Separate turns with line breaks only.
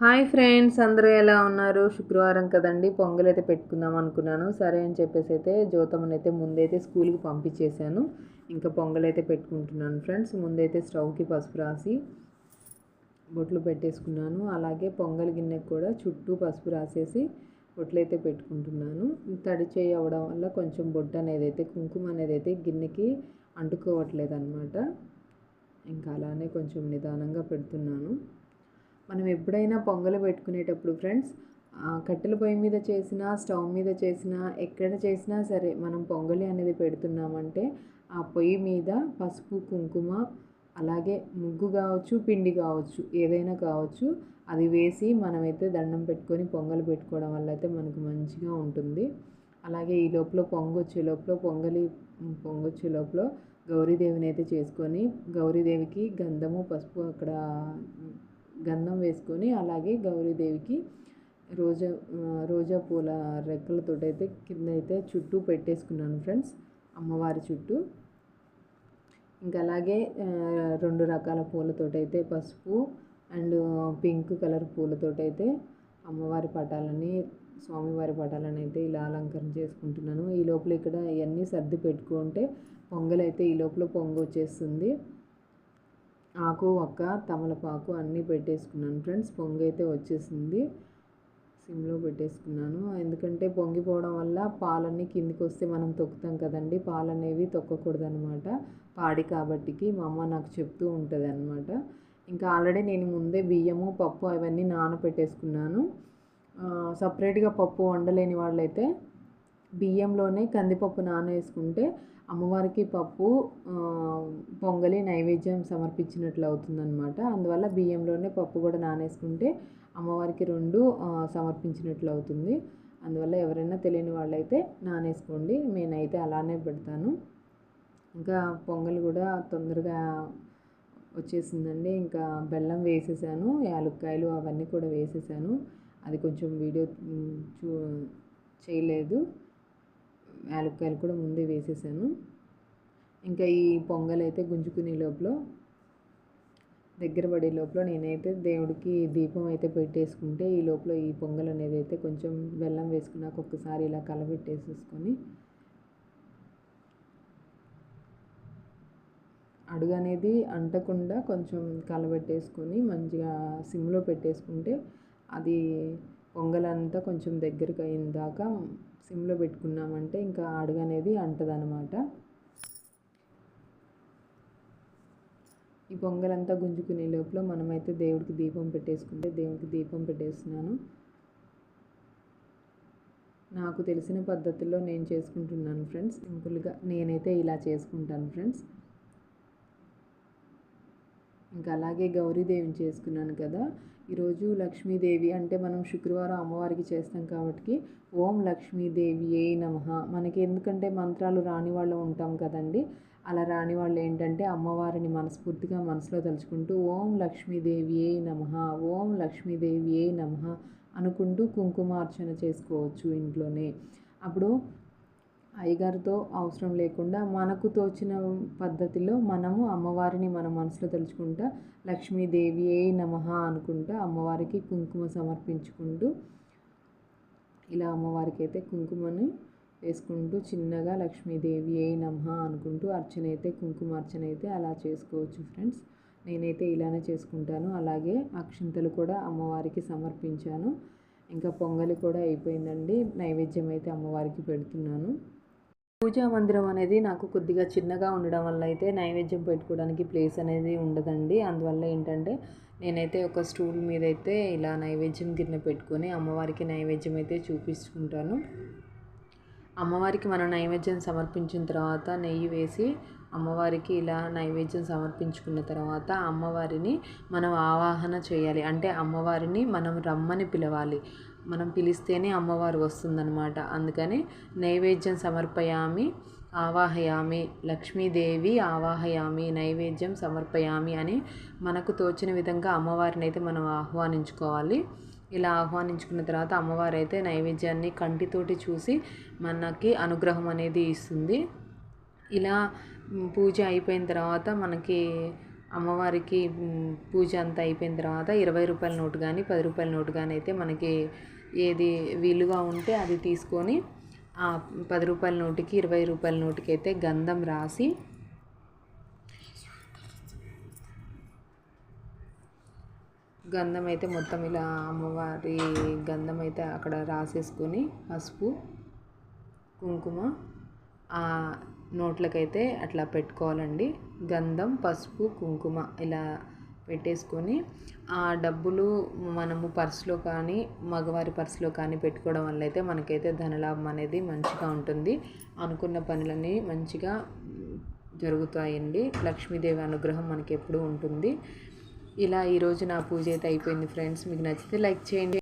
Hi friends అందరూ ఎలా ఉన్నారు? శుక్రవారం కదండి పొంగల్ అయితే పెట్టుకుందాం అనుకున్నాను. సరే అని చెప్పేసి అయితే జ్యోతమ్మని అయితే ముందైతే స్కూల్కి పంపించేశాను. ఇంకా పొంగల్ అయితే పెట్టుకుంటున్నాను ఫ్రెండ్స్. ముందైతే స్టవ్కి పసుపు రాసి బొట్లు పెట్టేసుకున్నాను. అలాగే పొంగల్ గిన్నెకి కూడా చుట్టూ పసుపు రాసేసి బొట్లు అయితే పెట్టుకుంటున్నాను. తడి చేయి అవ్వడం వల్ల కొంచెం బొట్టు అనేది అయితే కుంకుమ అనేది అయితే గిన్నెకి అంటుకోవట్లేదు అనమాట ఇంకా అలానే కొంచెం నిదానంగా పెడుతున్నాను. మనం ఎప్పుడైనా పొంగలు పెట్టుకునేటప్పుడు ఫ్రెండ్స్ కట్టెల పొయ్యి మీద చేసినా స్టవ్ మీద చేసినా ఎక్కడ చేసినా సరే మనం పొంగలి అనేది పెడుతున్నామంటే ఆ పొయ్యి మీద పసుపు కుంకుమ అలాగే ముగ్గు కావచ్చు పిండి కావచ్చు ఏదైనా కావచ్చు అది వేసి మనమైతే దండం పెట్టుకొని పొంగలు పెట్టుకోవడం వల్ల అయితే మనకు మంచిగా ఉంటుంది. అలాగే ఈ లోపల పొంగొచ్చే లోపల పొంగలి పొంగొచ్చే లోపల గౌరీదేవిని అయితే చేసుకొని గౌరీదేవికి గంధము పసుపు అక్కడ గంధం వేసుకొని అలాగే గౌరీదేవికి రోజా రోజా పూల రెక్కలతో అయితే కింద అయితే చుట్టూ పెట్టేసుకున్నాను ఫ్రెండ్స్ అమ్మవారి చుట్టూ. ఇంకా అలాగే రెండు రకాల పూలతోటైతే పసుపు అండ్ పింక్ కలర్ పూలతోటైతే అమ్మవారి పటాలని స్వామివారి పటాలని అయితే ఇలా అలంకరణ చేసుకుంటున్నాను. ఈ లోపల ఇక్కడ ఇవన్నీ సర్ది పెట్టుకుంటే పొంగలైతే ఈ లోపల పొంగు వచ్చేస్తుంది ఆకు ఒక్క తమలపాకు అన్నీ పెట్టేసుకున్నాను ఫ్రెండ్స్. పొంగి అయితే వచ్చేసింది. సిమ్లో పెట్టేసుకున్నాను. ఎందుకంటే పొంగిపోవడం వల్ల పాలన్నీ కిందికి వస్తే మనం తొక్కుతాం కదండి. పాలు అనేవి తొక్కకూడదనమాట పాడి కాబట్టికి మా అమ్మ నాకు చెప్తూ ఉంటుంది అనమాట ఇంకా ఆల్రెడీ నేను ముందే బియ్యము పప్పు అవన్నీ నానబెట్టేసుకున్నాను సపరేట్గా పప్పు వండలేని వాళ్ళైతే బియ్యంలోనే కందిపప్పు నానేసుకుంటే అమ్మవారికి పప్పు పొంగలి నైవేద్యం సమర్పించినట్లు అవుతుందన్నమాట అందువల్ల బియ్యంలోనే పప్పు కూడా నానేసుకుంటే అమ్మవారికి రెండు సమర్పించినట్లు అవుతుంది అందువల్ల ఎవరైనా తెలియని వాళ్ళైతే నానేసుకోండి. నేనైతే అలానే పెడతాను. ఇంకా పొంగల్ కూడా తొందరగా వచ్చేసిందండి. ఇంకా బెల్లం వేసేసాను యాలక్కాయలు అవన్నీ కూడా వేసేసాను. అది కొంచెం వీడియో చూ చేయలేదు. యాలక్కాయలు కూడా ముందే వేసేసాను. ఇంకా ఈ పొంగల్ అయితే గుంజుకునే లోపల దగ్గర పడే లోపల నేనైతే దేవుడికి దీపం అయితే పెట్టేసుకుంటే ఈ లోపల ఈ పొంగల్ అనేది అయితే కొంచెం బెల్లం వేసుకున్నాక ఒక్కసారి ఇలా కలబెట్టేసేసుకొని అడుగు అనేది అంటకుండా కొంచెం కలబెట్టేసుకొని మంచిగా సిమ్లో పెట్టేసుకుంటే అది పొంగలంతా కొంచెం దగ్గరకు అయిన దాకా సిమ్లో పెట్టుకున్నామంటే ఇంకా అడుగు అనేది అంటదనమాట ఈ పొంగలంతా గుంజుకునే లోపల మనమైతే దేవుడికి దీపం పెట్టేసుకుంటే దేవుడికి దీపం పెట్టేస్తున్నాను. నాకు తెలిసిన పద్ధతిలో నేను చేసుకుంటున్నాను ఫ్రెండ్స్. సింపుల్గా నేనైతే ఇలా చేసుకుంటాను ఫ్రెండ్స్. ఇంకా అలాగే గౌరీదేవిని చేసుకున్నాను కదా. ఈరోజు లక్ష్మీదేవి అంటే మనం శుక్రవారం అమ్మవారికి చేస్తాం కాబట్టి ఓం లక్ష్మీదేవి ఏ నమ. మనకి ఎందుకంటే మంత్రాలు రాని వాళ్ళు ఉంటాం కదండి. అలా రాని వాళ్ళు ఏంటంటే అమ్మవారిని మనస్ఫూర్తిగా మనసులో తలుచుకుంటూ ఓం లక్ష్మీదేవి ఏ నమ ఓం లక్ష్మీదేవి ఏ నమ అనుకుంటూ కుంకుమార్చన చేసుకోవచ్చు ఇంట్లోనే. అప్పుడు అయ్యగారితో అవసరం లేకుండా మనకు తోచిన పద్ధతిలో మనము అమ్మవారిని మన మనసులో తలుచుకుంటా లక్ష్మీదేవి ఏ నమః అనుకుంటా అమ్మవారికి కుంకుమ సమర్పించుకుంటూ ఇలా అమ్మవారికి అయితే కుంకుమని వేసుకుంటూ చిన్నగా లక్ష్మీదేవి ఏ నమః అనుకుంటూ అర్చన అయితే కుంకుమ అర్చన అయితే అలా చేసుకోవచ్చు ఫ్రెండ్స్. నేనైతే ఇలానే చేసుకుంటాను. అలాగే అక్షింతలు కూడా అమ్మవారికి సమర్పించాను. ఇంకా పొంగలి కూడా అయిపోయిందండి. నైవేద్యం అయితే అమ్మవారికి పెడుతున్నాను. పూజా మందిరం అనేది నాకు కొద్దిగా చిన్నగా ఉండడం వల్ల అయితే నైవేద్యం పెట్టుకోవడానికి ప్లేస్ అనేది ఉండదండి. అందువల్ల ఏంటంటే నేనైతే ఒక స్టూల్ మీద అయితే ఇలా నైవేద్యం గిన్నె పెట్టుకొని అమ్మవారికి నైవేద్యం అయితే చూపించుకుంటాను అమ్మవారికి మనం నైవేద్యం సమర్పించిన తర్వాత నెయ్యి వేసి అమ్మవారికి ఇలా నైవేద్యం సమర్పించుకున్న తర్వాత అమ్మవారిని మనం ఆవాహన చేయాలి. అంటే అమ్మవారిని మనం రమ్మని పిలవాలి. మనం పిలిస్తేనే అమ్మవారు వస్తుందన్నమాట. అందుకని నైవేద్యం సమర్పయామి ఆవాహయామి లక్ష్మీదేవి ఆవాహయామి నైవేద్యం సమర్పయామి అని మనకు తోచిన విధంగా అమ్మవారిని అయితే మనం ఆహ్వానించుకోవాలి. ఇలా ఆహ్వానించుకున్న తర్వాత అమ్మవారు అయితే నైవేద్యాన్ని కంటితోటి చూసి మనకి అనుగ్రహం అనేది ఇస్తుంది. ఇలా పూజ అయిపోయిన తర్వాత మనకి అమ్మవారికి పూజ అంతా అయిపోయిన తర్వాత ఇరవై రూపాయల నోటు కానీ పది రూపాయల నోటు కానీ అయితే మనకి ఏది వీలుగా ఉంటే అది తీసుకొని ఆ పది రూపాయల నోటుకి ఇరవై రూపాయల నోటుకి అయితే గంధం రాసి గంధం అయితే మొత్తం ఇలా అమ్మవారి గంధం అయితే అక్కడ రాసేసుకొని పసుపు కుంకుమ నోట్లకైతే అట్లా పెట్టుకోవాలండి. గంధం పసుపు కుంకుమ ఇలా పెట్టేసుకొని ఆ డబ్బులు మనము పర్సులో కానీ మగవారి పర్సులో కానీ పెట్టుకోవడం వల్ల అయితే మనకైతే ధనలాభం అనేది మంచిగా ఉంటుంది. అనుకున్న పనులన్నీ మంచిగా జరుగుతాయండి. లక్ష్మీదేవి అనుగ్రహం మనకి ఎప్పుడూ ఉంటుంది. ఇలా ఈరోజు నా పూజ అయితే అయిపోయింది ఫ్రెండ్స్. మీకు నచ్చితే లైక్ చేయండి.